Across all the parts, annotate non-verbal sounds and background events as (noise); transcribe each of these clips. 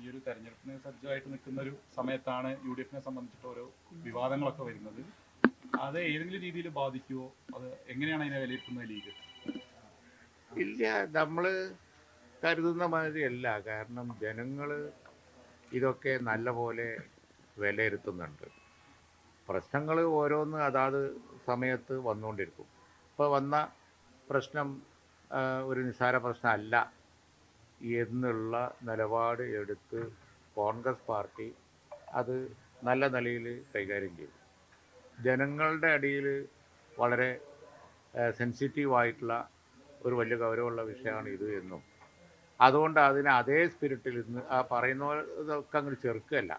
ഈ ഒരു തെരഞ്ഞെടുപ്പിന് സജ്ജമായിട്ട് നിൽക്കുന്ന ഒരു സമയത്താണ് യു ഡി എഫിനെ സംബന്ധിച്ചിട്ട് ഓരോ വിവാദങ്ങളൊക്കെ വരുന്നത്. അത് ഏതെങ്കിലും രീതിയിൽ ബാധിക്കുമോ അത് എങ്ങനെയാണ് അതിനെ വിലയിരുത്തുന്നത് ലീഗ്? ഇല്ല നമ്മൾ കരുതുന്ന മാതിരിയല്ല. കാരണം ജനങ്ങൾ ഇതൊക്കെ നല്ല പോലെ വിലയിരുത്തുന്നുണ്ട്. പ്രശ്നങ്ങൾ ഓരോന്ന് അതാത് സമയത്ത് വന്നുകൊണ്ടിരിക്കും. ഇപ്പോൾ വന്ന പ്രശ്നം ഒരു നിസ്സാര പ്രശ്നമല്ല. എന്നുള്ള നിലപാട് എടുത്ത് കോൺഗ്രസ് പാർട്ടി അത് നല്ല നിലയിൽ കൈകാര്യം ചെയ്തു. ജനങ്ങളുടെ അടിയിൽ വളരെ സെൻസിറ്റീവായിട്ടുള്ള ഒരു വലിയ ഗൗരവമുള്ള വിഷയമാണ് ഇത് എന്നും. അതുകൊണ്ട് അതിനെ അതേ സ്പിരിറ്റിൽ ഇന്ന് ആ പറയുന്നതൊക്കെ അങ്ങോട്ട് ചെറുക്കല്ല.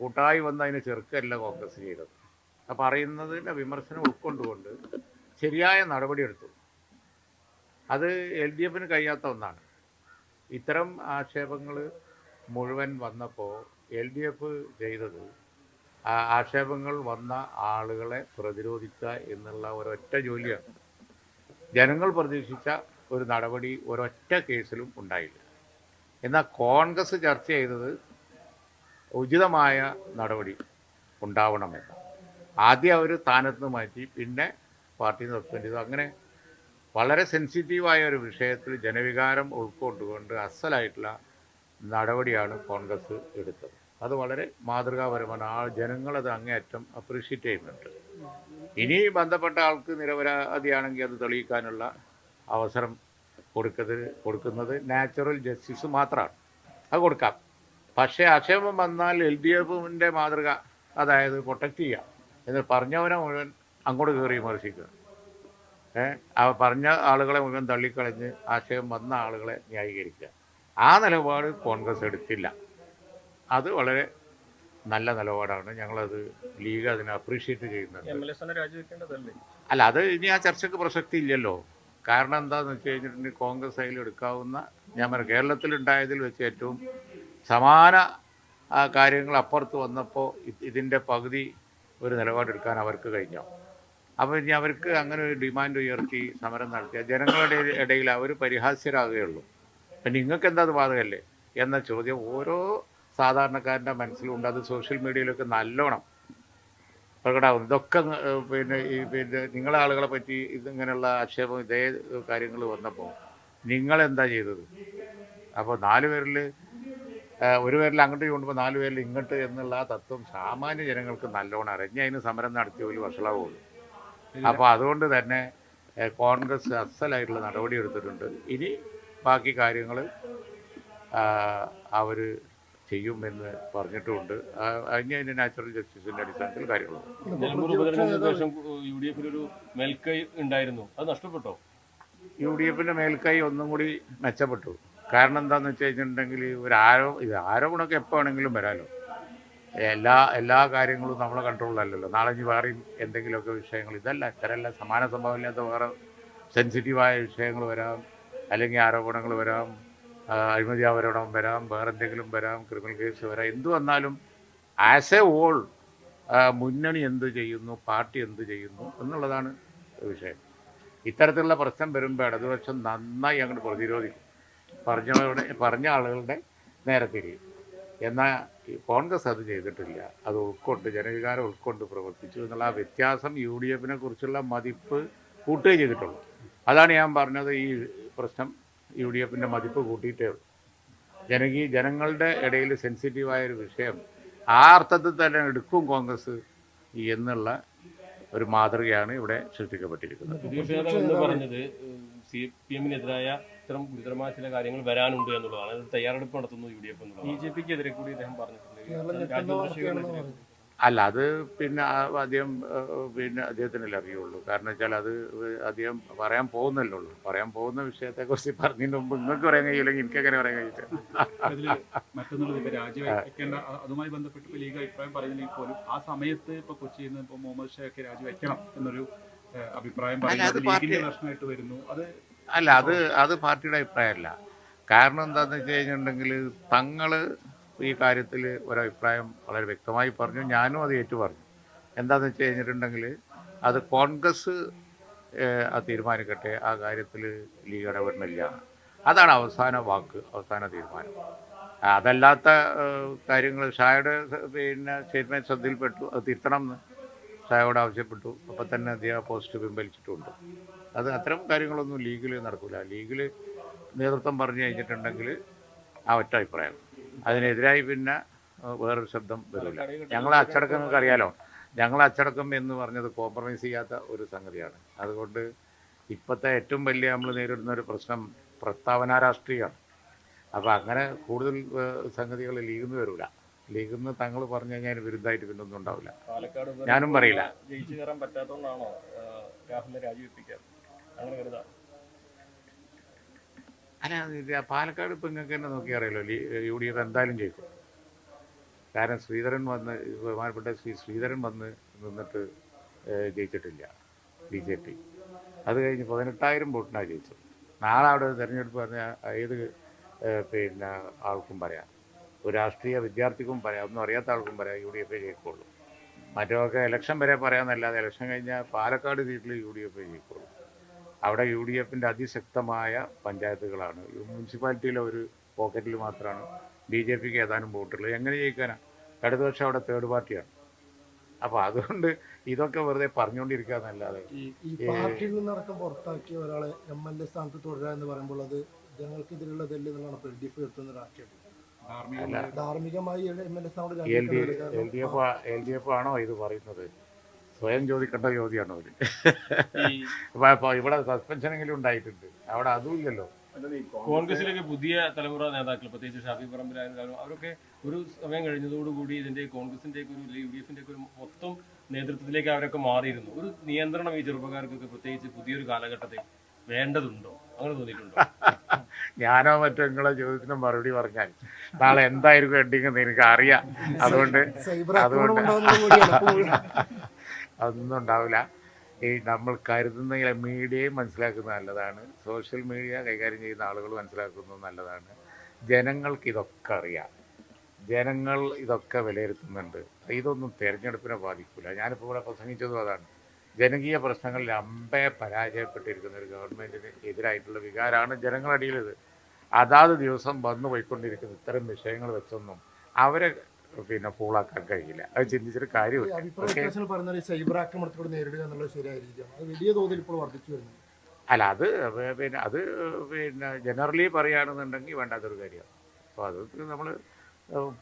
കൂട്ടായി വന്ന് അതിനെ ചെറുക്കല്ല കോൺഗ്രസ് ചെയ്തത്. ആ പറയുന്നതിന്റെ വിമർശനം ഉൾക്കൊണ്ടുകൊണ്ട് ശരിയായ നടപടിയെടുത്തു. അത് എൽ ഡി എഫിന് കഴിയാത്ത ഒന്നാണ്. ഇത്തരം ആക്ഷേപങ്ങൾ മുഴുവൻ വന്നപ്പോൾ എൽ ഡി എഫ് ചെയ്തത് ആക്ഷേപങ്ങൾ വന്ന ആളുകളെ പ്രതിരോധിക്കുക എന്നുള്ള ഒരൊറ്റ ജോലിയാണ്. ജനങ്ങൾ പ്രതീക്ഷിച്ച ഒരു നടപടി ഒരൊറ്റ കേസിലും ഉണ്ടായില്ല. എന്നാൽ കോൺഗ്രസ് ചർച്ച ചെയ്തത് ഉചിതമായ നടപടി ഉണ്ടാവണമെന്ന്. ആദ്യം അവർ സ്ഥാനത്ത് മാറ്റി പിന്നെ പാർട്ടി സസ്പെൻഡ് ചെയ്തു അങ്ങനെ വളരെ സെൻസിറ്റീവായ ഒരു വിഷയത്തിൽ ജനവികാരം ഉൾക്കൊണ്ടുകൊണ്ട് അസലായിട്ടുള്ള നടപടിയാണ് കോൺഗ്രസ് എടുത്തത്. അത് വളരെ മാതൃകാപരമാണ്. ആ ജനങ്ങളത് അങ്ങേയറ്റം അപ്രീഷിയേറ്റ് ചെയ്യുന്നുണ്ട്. ഇനി ബന്ധപ്പെട്ട ആൾക്ക് നിരപരാധിയാണെങ്കിൽ അത് തെളിയിക്കാനുള്ള അവസരം കൊടുക്കുന്നത് കൊടുക്കുന്നത് നാച്ചുറൽ ജസ്റ്റിസ് മാത്രമാണ്. അത് കൊടുക്കാം. പക്ഷേ അക്ഷേപം വന്നാൽ എൽ ഡി എഫിന്റെ മാതൃക അതായത് പ്രൊട്ടക്റ്റ് ചെയ്യാം. എന്ന് പറഞ്ഞവനെ മുഴുവൻ അങ്ങോട്ട് കയറി വിമർശിക്കുക. പറഞ്ഞ ആളുകളെ മുഴുവൻ തള്ളിക്കളഞ്ഞ് ആശയം വന്ന ആളുകളെ ന്യായീകരിക്കുക. ആ നിലപാട് കോൺഗ്രസ് എടുത്തില്ല. അത് വളരെ നല്ല നിലപാടാണ്. ഞങ്ങളത് ലീഗ് അതിനെ അപ്രീഷിയേറ്റ് ചെയ്യുന്നുണ്ട്. രാജിവെക്കേണ്ടതല്ലേ? അല്ല അത് ഇനി ആ ചർച്ചയ്ക്ക് പ്രസക്തി ഇല്ലല്ലോ. കാരണം എന്താന്ന് വെച്ച് കഴിഞ്ഞിട്ടുണ്ടെങ്കിൽ കോൺഗ്രസ് അതിൽ എടുക്കാവുന്ന ഞാൻ പറയാം കേരളത്തിലുണ്ടായതിൽ വെച്ച് ഏറ്റവും സമാന കാര്യങ്ങൾ അപ്പുറത്ത് വന്നപ്പോൾ ഇതിന്റെ പകുതി ഒരു നിലപാടെടുക്കാൻ അവർക്ക് കഴിഞ്ഞോ? അപ്പോൾ ഇനി അവർക്ക് അങ്ങനെ ഒരു ഡിമാൻഡ് ഉയർത്തി സമരം നടത്തിയ ജനങ്ങളുടെ ഇടയിൽ അവർ പരിഹാസ്യരാകുകയുള്ളൂ അപ്പം നിങ്ങൾക്ക് എന്താ അത് ബാധകല്ലേ? എന്ന ചോദ്യം ഓരോ സാധാരണക്കാരന്റെ മനസ്സിലുണ്ട്. അത് സോഷ്യൽ മീഡിയയിലൊക്കെ നല്ലോണം പ്രകടാവും ഇതൊക്കെ പിന്നെ ഈ പിന്നെ നിങ്ങളെ ആളുകളെ പറ്റി ഇതിങ്ങനെയുള്ള ആക്ഷേപം ഇതേ കാര്യങ്ങൾ വന്നപ്പോൾ നിങ്ങളെന്താ ചെയ്തത്? അപ്പോൾ നാല് പേരിൽ ഒരു പേരിൽ അങ്ങോട്ട് കൊണ്ടുമ്പോൾ നാല് പേരിൽ ഇങ്ങോട്ട് എന്നുള്ള ആ തത്വം സാമാന്യ ജനങ്ങൾക്ക് നല്ലോണം അറിഞ്ഞ് അതിന് സമരം നടത്തിയ ഒരു വഷളാവുള്ളൂ. അപ്പോൾ അതുകൊണ്ട് തന്നെ കോൺഗ്രസ് അസലായിട്ടുള്ള നടപടി എടുത്തിട്ടുണ്ട്. ഇനി ബാക്കി കാര്യങ്ങൾ അവർ ചെയ്യുമെന്ന് പറഞ്ഞിട്ടുമുണ്ട് അതിന് അതിന്റെ നാച്ചുറൽ ജസ്റ്റിസിന്റെ അടിസ്ഥാനത്തിൽ കാര്യങ്ങളുണ്ട്. യു ഡി മേൽക്കൈ ഉണ്ടായിരുന്നു. അത് നഷ്ടപ്പെട്ടോ? യു ഡി എഫിന്റെ മേൽക്കൈ ഒന്നും കൂടി മെച്ചപ്പെട്ടു. കാരണം എന്താണെന്ന് വെച്ച് കഴിഞ്ഞിട്ടുണ്ടെങ്കിൽ ഒരു ആരോ ഇത് ആരോപണമൊക്കെ എപ്പോൾ വേണമെങ്കിലും വരാമല്ലോ എല്ലാ എല്ലാ കാര്യങ്ങളും നമ്മളെ കൺട്രോളിലല്ലല്ലോ നാളെ ഇനി വേറെയും എന്തെങ്കിലുമൊക്കെ വിഷയങ്ങൾ ഇതല്ല ഇത്തരമല്ല സമാന സംഭവമില്ലാത്ത വേറെ സെൻസിറ്റീവായ വിഷയങ്ങൾ വരാം അല്ലെങ്കിൽ ആരോപണങ്ങൾ വരാം അഴിമതി ആരോപണം വരാം വേറെ എന്തെങ്കിലും വരാം ക്രിമിനൽ കേസ് വരാം എന്തു വന്നാലും ആസ് എ ഓൾ മുന്നണി എന്ത് ചെയ്യുന്നു പാർട്ടി എന്ത് ചെയ്യുന്നു എന്നുള്ളതാണ് വിഷയം. ഇത്തരത്തിലുള്ള പ്രശ്നം വരുമ്പോൾ ഇടതുപക്ഷം നന്നായി അങ്ങോട്ട് പ്രതിരോധിക്കും. പറഞ്ഞവരുടെ പറഞ്ഞ ആളുകളുടെ നേരെ തിരിയും. എന്നാൽ കോൺഗ്രസ് അത് ചെയ്തിട്ടില്ല. അത് ഉൾക്കൊണ്ട് ജനവികാരം ഉൾക്കൊണ്ട് പ്രവർത്തിച്ചു എന്നുള്ള ആ വ്യത്യാസം യു ഡി എഫിനെ കുറിച്ചുള്ള മതിപ്പ് കൂട്ടുകയും ചെയ്തിട്ടുള്ളൂ. അതാണ് ഞാൻ പറഞ്ഞത് ഈ പ്രശ്നം യു ഡി എഫിന്റെ മതിപ്പ് കൂട്ടിയിട്ടേ ജനകീ ജനങ്ങളുടെ ഇടയിൽ സെൻസിറ്റീവായൊരു വിഷയം ആ അർത്ഥത്തിൽ തന്നെ എടുക്കും കോൺഗ്രസ് എന്നുള്ള ഒരു മാതൃകയാണ് ഇവിടെ സൃഷ്ടിക്കപ്പെട്ടിരിക്കുന്നത്. പറഞ്ഞത് സി പി എമ്മിനെതിരായ ഇത്തരം ഗുരുതരമായ ചില കാര്യങ്ങൾ വരാനുണ്ട് എന്നുള്ളതാണ്. അത് തയ്യാറെടുപ്പ് നടത്തുന്നു യു ഡി എഫ് എന്നുള്ളത് ബി ജെ പിക്ക് എതിരെ കൂടി അദ്ദേഹം പറഞ്ഞിട്ടുണ്ട് അല്ല അത് പിന്നെ അദ്ദേഹം പിന്നെ അദ്ദേഹത്തിനല്ലേ അറിയുള്ളൂ. കാരണം വെച്ചാൽ അത് അദ്ദേഹം പറയാൻ പോകുന്നല്ലേ ഉള്ളൂ. പറയാൻ പോകുന്ന വിഷയത്തെക്കുറിച്ച് പറഞ്ഞതിന് മുമ്പ് നിങ്ങൾക്ക് പറയാൻ കഴിയില്ലെങ്കിൽ എനിക്ക് അങ്ങനെ പറയാൻ കഴിയില്ല. മറ്റൊന്നുള്ളത് ഇപ്പൊ രാജിവെക്കേണ്ട അതുമായി ബന്ധപ്പെട്ട് ഇപ്പൊ ലീഗ് അഭിപ്രായം പറയുന്നില്ലെങ്കിൽ പോലും ആ സമയത്ത് ഇപ്പൊ കൊച്ചിയിൽ നിന്ന് ഇപ്പൊ മുഹമ്മദ് രാജിവെക്കണം എന്നൊരു അഭിപ്രായം അല്ല, അത് പറയുന്നത് ലീഗിന്റെ പ്രശ്നമായിട്ട് വരുന്നു. അത് അല്ല അത് അത് പാർട്ടിയുടെ അഭിപ്രായമല്ല. കാരണം എന്താണെന്ന് വെച്ച് കഴിഞ്ഞിട്ടുണ്ടെങ്കിൽ തങ്ങൾ ഈ കാര്യത്തിൽ ഒരഭിപ്രായം വളരെ വ്യക്തമായി പറഞ്ഞു ഞാനും അത് ഏറ്റു പറഞ്ഞു എന്താണെന്ന് വെച്ച് കഴിഞ്ഞിട്ടുണ്ടെങ്കിൽ അത് കോൺഗ്രസ് ആ തീരുമാനിക്കട്ടെ ആ കാര്യത്തിൽ ലീഗ് ഇടപെടുന്നില്ല. അതാണ് അവസാന വാക്ക് അവസാന തീരുമാനം. അതല്ലാത്ത കാര്യങ്ങൾ ഷായുടെ പിന്നെ സ്റ്റേറ്റ്മെന്റ് ശ്രദ്ധയിൽപ്പെട്ടു അത് തിരുത്തണം എന്ന്. ഷായോട് ആവശ്യപ്പെട്ടു. അപ്പം തന്നെ അദ്ദേഹം പോസ്റ്റ് പിൻവലിച്ചിട്ടുണ്ട്. അത് അത്തരം കാര്യങ്ങളൊന്നും ലീഗിൽ നടക്കില്ല ലീഗിൽ നേതൃത്വം പറഞ്ഞു കഴിഞ്ഞിട്ടുണ്ടെങ്കിൽ ആ ഒറ്റ അഭിപ്രായം. അതിനെതിരായി പിന്നെ വേറൊരു ശബ്ദം വരില്ല. ഞങ്ങളെ അച്ചടക്കം നിങ്ങൾക്ക് അറിയാലോ. ഞങ്ങളെ അച്ചടക്കം എന്ന് പറഞ്ഞത് കോംപ്രമൈസ് ചെയ്യാത്ത ഒരു സംഗതിയാണ്. അതുകൊണ്ട് ഇപ്പോഴത്തെ ഏറ്റവും വലിയ നമ്മൾ നേരിടുന്ന ഒരു പ്രശ്നം പ്രസ്താവന രാഷ്ട്രീയമാണ്. അപ്പോൾ അങ്ങനെ കൂടുതൽ സംഗതികൾ ലീഗിൽ നിന്ന് വരില്ല ലീഗിൽ നിന്ന് താങ്കൾ പറഞ്ഞു കഴിഞ്ഞാൽ വിരുദ്ധമായിട്ട് പിന്നെ ഒന്നും ഉണ്ടാവില്ല. പാലക്കാട് ഞാനും പറയില്ല. ജയിച്ചു കയറാൻ പറ്റാത്തതുകൊണ്ടാണോ രാഹുലിനെ രാജിവെപ്പിക്കാൻ അങ്ങനെ കരുതാം. അല്ല പാലക്കാട് ഇപ്പം നിങ്ങൾക്ക് തന്നെ നോക്കി അറിയാലോ യു ഡി എഫ് എന്തായാലും ജയിക്കും. കാരണം ശ്രീധരൻ വന്ന് ബഹുമാനപ്പെട്ട ശ്രീ ശ്രീധരൻ വന്ന് നിന്നിട്ട് ജയിച്ചിട്ടില്ല ബി ജെ പി. അത് കഴിഞ്ഞ് പതിനെട്ടായിരം വോട്ടിനാണ് ജയിച്ചത്. നാളെ അവിടെ തെരഞ്ഞെടുപ്പ് പറഞ്ഞാൽ ഏത് പിന്നെ ആൾക്കും പറയാം. ഒരു രാഷ്ട്രീയ വിദ്യാർത്ഥിക്കും പറയാം ഒന്നും അറിയാത്ത ആൾക്കും പറയാം യു ഡി എഫ് ജയിക്കുള്ളൂ മറ്റൊക്കെ ഇലക്ഷൻ വരെ പറയാമെന്നല്ലാതെ ഇലക്ഷൻ കഴിഞ്ഞാൽ പാലക്കാട് സീറ്റിൽ യു ഡി എഫ് ജയിക്കുള്ളൂ അവിടെ യു ഡി എഫിന്റെ അതിശക്തമായ പഞ്ചായത്തുകളാണ്. മുനിസിപ്പാലിറ്റിയിലെ ഒരു പോക്കറ്റിൽ മാത്രമാണ് ബി ജെ പിക്ക് ഏതാനും വോട്ടുള്ളൂ. എങ്ങനെ ജയിക്കാനാ? ഇടതുപക്ഷം അവിടെ തേർഡ് പാർട്ടിയാണ് അപ്പോൾ അതുകൊണ്ട് ഇതൊക്കെ വെറുതെ പറഞ്ഞുകൊണ്ടിരിക്കുക എന്നല്ലാതെ. ഈ പാർട്ടിയിൽ പുറത്താക്കിയ ഒരാളെ എം എൽ എ സ്ഥാനത്ത് തുടരുക എന്ന് പറയുമ്പോൾ അത് ജനങ്ങൾക്കെതിരെയുള്ളതല്ല എന്നുള്ളതാണ് എൽ ഡി ഉയർത്തുന്ന രാഷ്ട്രീയം ധാർമ്മികമായ ധാർമ്മികമായി L D F L D F ആണോ ഇത് പറയുന്നത്? സ്വയം ചോദിക്കേണ്ട ചോദ്യമാണോ അവർ. ഈ (laughs) അപ്പോൾ ഇവിടെ സസ്പെൻഷനെങ്കിലും ഉണ്ടായിട്ടുണ്ട്. അവിടെ അതും ഇല്ലല്ലോ. കോൺഗ്രസിലൊക്കെ പുതിയ തലമുറ നേതാക്കൾ പ്രത്യേകിച്ച് ഷാഫി പറമ്പിലായാലും അവരൊക്കെ ഒരു സമയം കഴിഞ്ഞതോടുകൂടി ഇതിന്റെ കോൺഗ്രസിന്റെ ഒരു യു ഡി എഫിന്റെ ഒരു മൊത്തം നേതൃത്വത്തിലേക്ക് അവരൊക്കെ മാറിയിരുന്നു. ഒരു നിയന്ത്രണം ഈ ചെറുപ്പക്കാർക്കൊക്കെ പ്രത്യേകിച്ച് പുതിയൊരു കാലഘട്ടത്തിൽ വേണ്ടതുണ്ടോ? അങ്ങനെ തോന്നിയിട്ടുണ്ടോ? (laughs) ഞാനോ മറ്റോ നിങ്ങളെ ചോദ്യത്തിന് മറുപടി പറഞ്ഞാൽ നാളെ എന്തായിരിക്കും എൻഡിങ് എനിക്ക് അറിയാം. അതുകൊണ്ട് അതുകൊണ്ട് അതൊന്നും ഉണ്ടാവില്ല. ഈ നമ്മൾ കരുതുന്ന മീഡിയയും മനസ്സിലാക്കുന്നത് നല്ലതാണ്. സോഷ്യൽ മീഡിയ കൈകാര്യം ചെയ്യുന്ന ആളുകൾ മനസ്സിലാക്കുന്നത് നല്ലതാണ്. ജനങ്ങൾക്ക് ഇതൊക്കെ അറിയാം. ജനങ്ങൾ ഇതൊക്കെ വിലയിരുത്തുന്നുണ്ട്. ഇതൊന്നും തിരഞ്ഞെടുപ്പിനെ ബാധിക്കില്ല ഞാനിപ്പോൾ ഇവിടെ പ്രസംഗിച്ചതും അതാണ്. ജനകീയ പ്രശ്നങ്ങളിൽ അമ്പേ പരാജയപ്പെട്ടിരിക്കുന്ന ഒരു ഗവൺമെന്റിന് എതിരായിട്ടുള്ള വികാരമാണ് ജനങ്ങളടിയിലത് അതാത് ദിവസം വന്നു പോയിക്കൊണ്ടിരിക്കുന്ന ഇത്തരം വിഷയങ്ങൾ വെച്ചൊന്നും അവരെ പിന്നെ ഫൂളാക്കാൻ കഴിയില്ല. അത് ചിന്തിച്ചൊരു കാര്യമില്ല. സൈബർ ആക്രമണത്തിലൂടെ നേരിടുക എന്നുള്ളത് അത് വലിയ തോതിൽ ഇപ്പോൾ വർദ്ധിച്ചു അല്ല അത് പിന്നെ അത് പിന്നെ ജനറലി പറയുകയാണെന്നുണ്ടെങ്കിൽ വേണ്ടാത്തൊരു കാര്യമാണ്. അപ്പോൾ അത് നമ്മൾ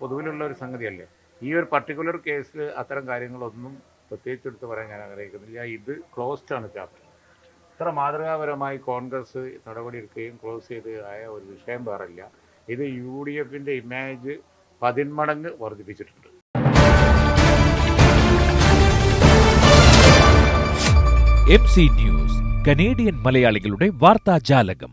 പൊതുവിലുള്ള ഒരു സംഗതിയല്ലേ. ഈ ഒരു പർട്ടിക്കുലർ കേസിൽ അത്തരം കാര്യങ്ങളൊന്നും പ്രത്യേകിച്ച് എടുത്ത് പറയാൻ ഞാൻ ആഗ്രഹിക്കുന്നില്ല. ഇത് ക്ലോസ്ഡ് ആണ് ചാപ്റ്റർ ഇത്ര മാതൃകാപരമായി കോൺഗ്രസ് നടപടിയെടുക്കുകയും ക്ലോസ് ചെയ്ത് ആയ ഒരു വിഷയം വേറില്ല ഇത് യു ഡി എഫിന്റെ ഇമേജ് പതിന്മടങ്ങ് വർദ്ധിപ്പിച്ചിട്ടുണ്ട്. എം സി ന്യൂസ് കനേഡിയൻ മലയാളികളുടെ വാർത്താജാലകം.